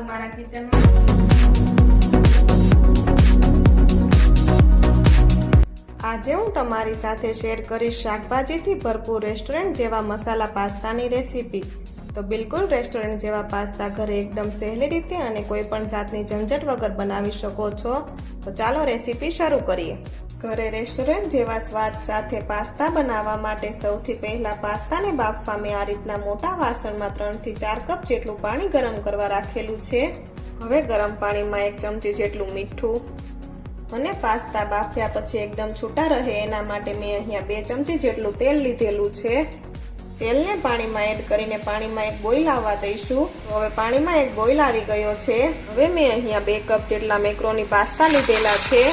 તમારું મારા કિચનમાં. આજે હું તમારી સાથે શેર કરીશ શાકભાજીથી ભરપૂર રેસ્ટોરન્ટ જેવા મસાલા પાસ્તાની રેસીપી. તો બિલકુલ રેસ્ટોરન્ટ જેવા પાસ્તા ઘરે એકદમ સહેલી રીતે અને કોઈ પણ જાતની ઝંઝટ વગર બનાવી શકો છો. તો ચાલો રેસીપી શરૂ કરીએ. ઘરે રેસ્ટોરન્ટ જેવા સ્વાદ સાથે પાસ્તા બનાવવા માટે સૌથી પહેલા પાસ્તાને બાફવા મેં આ રીતના મોટા વાસણમાં ત્રણથી ચાર કપ જેટલું પાણી ગરમ કરવા રાખેલું છે. હવે ગરમ પાણીમાં એક ચમચી જેટલું મીઠું. અને પાસ્તા બાફ્યા પછી એકદમ છૂટા રહે એના માટે મેં અહીંયા બે ચમચી જેટલું તેલ લીધેલું છે. તેલને પાણીમાં એડ કરીને પાણીમાં એક બોઇલ આવવા દઈશું. હવે પાણીમાં એક બોઇલ આવી ગયો છે. હવે મેં અહીંયા બે કપ જેટલા મેક્રોની પાસ્તા લીધેલા છે.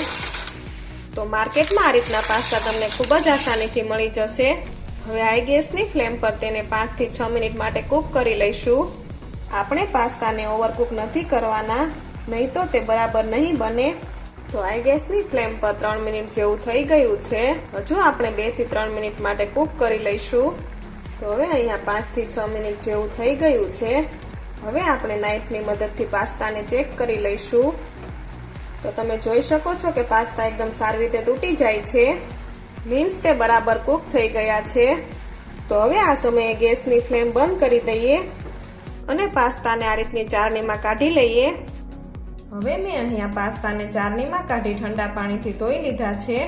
તો માર્કેટમાં આ રીતના પાસ્તા તમને ખૂબ જ આસાનીથી મળી જશે. હવે હાઈ ગેસની ફ્લેમ પર તેને પાંચથી છ મિનિટ માટે કૂક કરી લઈશું. આપણે પાસ્તાને ઓવરકૂક નથી કરવાના, નહીં તો તે બરાબર નહીં બને. તો હાઈ ગેસની ફ્લેમ પર ત્રણ મિનિટ જેવું થઈ ગયું છે. હજુ આપણે બેથી ત્રણ મિનિટ માટે કૂક કરી લઈશું. તો હવે અહીંયા પાંચથી છ મિનિટ જેવું થઈ ગયું છે. હવે આપણે નાઇફની મદદથી પાસ્તાને ચેક કરી લઈશું. તો તમે જોઈ શકો છો કે પાસ્તા એકદમ સારી રીતે તૂટી જાય છે. મીન્સ તે બરાબર કૂક થઈ ગયા છે. તો હવે આ સમયે ગેસની ફ્લેમ બંધ કરી દઈએ અને પાસ્તાને આ રીતની ચારણીમાં કાઢી લઈએ. હવે મેં અહીંયા પાસ્તાને ચારણીમાં કાઢી ઠંડા પાણીથી ધોઈ લીધા છે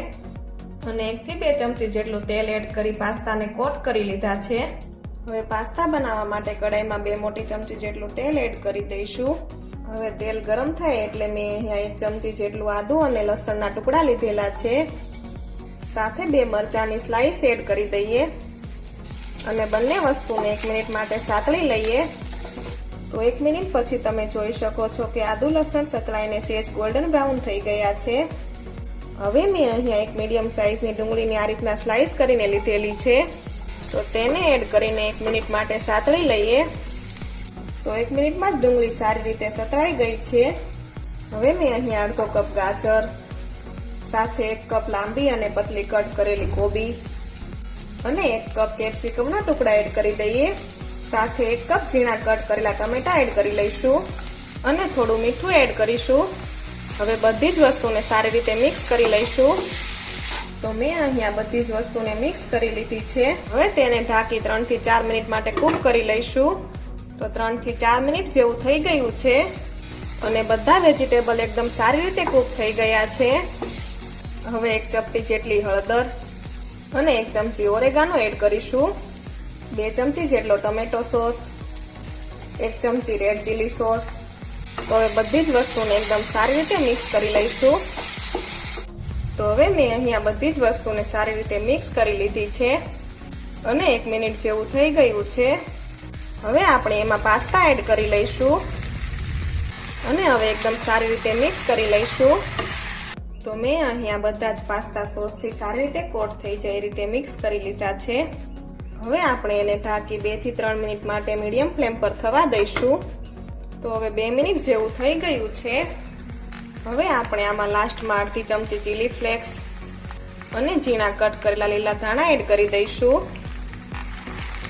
અને એકથી બે ચમચી જેટલું તેલ એડ કરી પાસ્તાને કોટ કરી લીધા છે. હવે પાસ્તા બનાવવા માટે કડાઈમાં બે મોટી ચમચી જેટલું તેલ એડ કરી દઈશું. હવે તેલ ગરમ થાય એટલે મેં અહીંયા એક ચમચી જેટલું આદુ અને લસણના ટુકડા લીધેલા છે. સાથે બે મરચાની સ્લાઈસ એડ કરી દઈએ. અને બંને વસ્તુને એક મિનિટ માટે સાતળી લઈએ. તો એક મિનિટ પછી તમે જોઈ શકો છો કે આદુ લસણ સતળાઈને સેજ ગોલ્ડન બ્રાઉન થઈ ગયા છે. હવે મેં અહીંયા એક મીડિયમ સાઇઝની ડુંગળીની આ રીતના સ્લાઈસ કરીને લીધેલી છે. તો તેને એડ કરીને એક મિનિટ માટે સાતળી લઈએ. તો એક મિનિટમાં જ ડુંગળી સારી રીતે સતરાઈ ગઈ છે. હવે મેં અહીંયા અડધો કપ ગાજર, સાથે એક કપ લાંબી અને પતલી કટ કરેલી કોબી અને એક કપ કેપ્સિકમના ટુકડા એડ કરી દઈએ. સાથે એક કપ ઝીણા કટ કરેલા ટમેટા એડ કરી લઈશું અને થોડું મીઠું એડ કરીશું. હવે બધી જ વસ્તુને સારી રીતે મિક્સ કરી લઈશું. તો મેં અહીંયા બધી જ વસ્તુને મિક્સ કરી લીધી છે. હવે તેને ઢાંકી ત્રણથી ચાર મિનિટ માટે કૂક કરી લઈશું. તો ત્રણથી ચાર મિનિટ જેવું થઈ ગયું છે અને બધા વેજીટેબલ એકદમ સારી રીતે કૂક થઈ ગયા છે. હવે એક ચપટી જેટલી હળદર અને એક ચમચી ઓરેગાનો એડ કરીશું. બે ચમચી જેટલો ટમેટો સોસ, એક ચમચી રેડ ચીલી સોસ. તો હવે બધી જ વસ્તુને એકદમ સારી રીતે મિક્સ કરી લઈશું. તો હવે મેં અહીંયા બધી જ વસ્તુને સારી રીતે મિક્સ કરી લીધી છે અને એક મિનિટ જેવું થઈ ગયું છે. હવે આપણે એમાં પાસ્તા એડ કરી લઈશું. અને હવે એકદમ સારી રીતે મિક્સ કરી લઈશું. તો મેં અહીંયા બધા જ પાસ્તા સોસથી સારી રીતે કોટ થઈ જાય એ રીતે મિક્સ કરી લીધા છે. હવે આપણે એને ઢાંકી બેથી ત્રણ મિનિટ માટે મીડિયમ ફ્લેમ પર થવા દઈશું. તો હવે બે મિનિટ જેવું થઈ ગયું છે. હવે આપણે આમાં લાસ્ટમાં અડધી ચમચી ચીલી ફ્લેક્સ અને ઝીણા કટ કરેલા લીલા ધાણા એડ કરી દઈશું.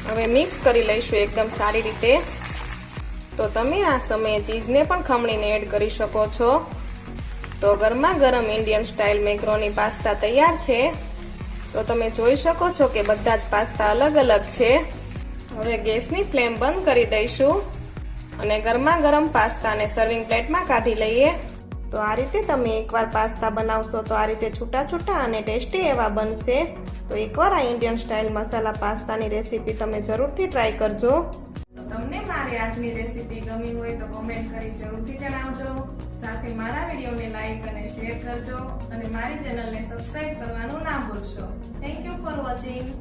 હવે મિક્સ કરી લઈશું એકદમ સારી રીતે. તો તમે આ સમયે ચીઝને પણ ખમણીને એડ કરી શકો છો. તો ગરમા ગરમ ઇન્ડિયન સ્ટાઇલ મેક્રોની પાસ્તા તૈયાર છે. તો તમે જોઈ શકો છો કે બધા જ પાસ્તા અલગ અલગ છે. હવે ગેસની ફ્લેમ બંધ કરી દઈશું અને ગરમા ગરમ પાસ્તાને સર્વિંગ પ્લેટમાં કાઢી લઈએ. તો આ રીતે તમે એકવાર પાસ્તા બનાવશો તો આ રીતે છૂટા છૂટા અને ટેસ્ટી એવા બનશે. તો એકવાર આ ઇન્ડિયન સ્ટાઇલ મસાલા પાસ્તાની રેસીપી તમે જરૂરથી ટ્રાય કરજો. તમને મારી આજની રેસીપી ગમી હોય તો કોમેન્ટ કરી જરૂરથી જણાવજો. સાથે મારા વિડીયોને લાઈક અને શેર કરજો અને મારી ચેનલને સબસ્ક્રાઇબ કરવાનું ના ભૂલશો. Thank you for watching